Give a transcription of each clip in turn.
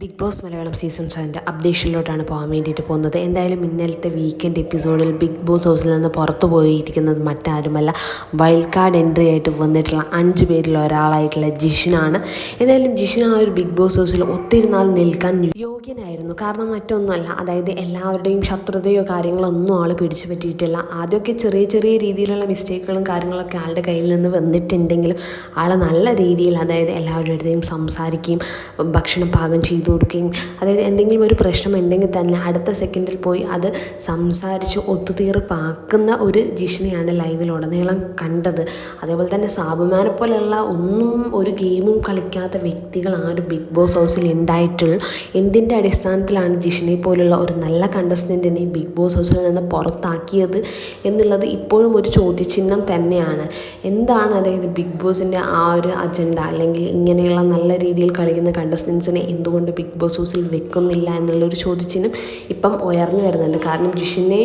Big boss Malayalam season സെവന്റെ അപ്ഡേഷനിലോട്ടാണ് പോകാൻ വേണ്ടിയിട്ട് പോകുന്നത്. എന്തായാലും ഇന്നലത്തെ വീക്കെൻഡ് എപ്പിസോഡിൽ ബിഗ് ബോസ് ഹൗസിൽ നിന്ന് പുറത്തു പോയിരിക്കുന്നത് മറ്റാരുമല്ല. വൈൽഡ് കാർഡ് എൻട്രി ആയിട്ട് വന്നിട്ടുള്ള അഞ്ച് പേരിൽ ഒരാളായിട്ടുള്ള ജിഷിനാണ്. എന്തായാലും ജിഷിൻ ആ ഒരു ബിഗ് ബോസ് ഹൗസിൽ ഒത്തിരി നാൾ നിൽക്കാൻ യോഗ്യനായിരുന്നു. കാരണം മറ്റൊന്നുമല്ല. അതായത് എല്ലാവരുടെയും ശത്രുതയോ കാര്യങ്ങളോ ഒന്നും ആൾ പിടിച്ചു പറ്റിയിട്ടില്ല ആദ്യമൊക്കെ ചെറിയ ചെറിയ രീതിയിലുള്ള മിസ്റ്റേക്കുകളും കാര്യങ്ങളൊക്കെ ആളുടെ കയ്യിൽ നിന്ന് വന്നിട്ടുണ്ടെങ്കിലും ആൾ നല്ല രീതിയിൽ അതായത് എല്ലാവരുടെയും സംസാരിക്കുകയും ഭക്ഷണം പാകം ചെയ്തു കൊടുക്കുകയും അതായത് എന്തെങ്കിലും ഒരു പ്രശ്നം ഉണ്ടെങ്കിൽ തന്നെ അടുത്ത സെക്കൻഡിൽ പോയി അത് സംസാരിച്ച് ഒത്തുതീർപ്പാക്കുന്ന ഒരു ജിഷിനെയാണ് ലൈവിലുടനീളം കണ്ടത്. അതേപോലെ തന്നെ സാബുമാനെ പോലെയുള്ള ഒന്നും ഒരു ഗെയിമും കളിക്കാത്ത വ്യക്തികൾ ആ ഒരു ബിഗ് ബോസ് ഹൗസിൽ ഉണ്ടായിട്ടുള്ളൂ എന്തിന്റെ അടിസ്ഥാനത്തിലാണ് ജിഷിനെ പോലുള്ള ഒരു നല്ല കണ്ടസ്റ്റന്റിനെ ബിഗ് ബോസ് ഹൗസിൽ നിന്ന് പുറത്താക്കിയത് എന്നുള്ളത് ഇപ്പോഴും ഒരു ചോദ്യചിഹ്നം തന്നെയാണ്. എന്താണ് അതായത് ബിഗ് ബോസിന്റെ ആ ഒരു അജണ്ട അല്ലെങ്കിൽ ഇങ്ങനെയുള്ള നല്ല രീതിയിൽ കളിക്കുന്ന കണ്ടസ്റ്റൻസിനെ എന്തുകൊണ്ട് ബിഗ് ബോസ് ഹൗസിൽ വെക്കുന്നില്ല എന്നുള്ളൊരു ചോദ്യചിഹ്നം ഇപ്പം ഉയർന്നു വരുന്നുണ്ട്. കാരണം ജിഷിനെ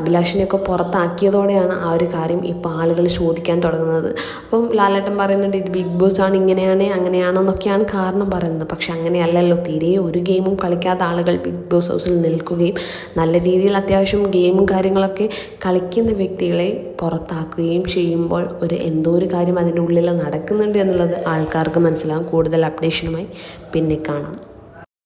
അഭിലാഷിനെയൊക്കെ പുറത്താക്കിയതോടെയാണ് ആ ഒരു കാര്യം ഇപ്പോൾ ആളുകൾ ചോദിക്കാൻ തുടങ്ങുന്നത്. അപ്പം ലാലേട്ടൻ പറയുന്നുണ്ട് ഇത് ബിഗ് ബോസ് ആണ് ഇങ്ങനെയാണ് അങ്ങനെയാണെന്നൊക്കെയാണ് കാരണം പറയുന്നത്. പക്ഷെ അങ്ങനെയല്ലല്ലോ തീരെ ഒരു ഗെയിമും കളിക്കാത്ത ആളുകൾ ബിഗ് ബോസ് ഹൗസിൽ നിൽക്കുകയും നല്ല രീതിയിൽ അത്യാവശ്യം ഗെയിമും കാര്യങ്ങളൊക്കെ കളിക്കുന്ന വ്യക്തികളെ പുറത്താക്കുകയും ചെയ്യുമ്പോൾ ഒരു എന്തോ ഒരു കാര്യം അതിന്റെ ഉള്ളിൽ നടക്കുന്നുണ്ട് എന്നുള്ളത് ആൾക്കാർക്ക് മനസ്സിലാകും കൂടുതൽ അപ്ഡേഷനുമായി പിന്നെ കാണാം.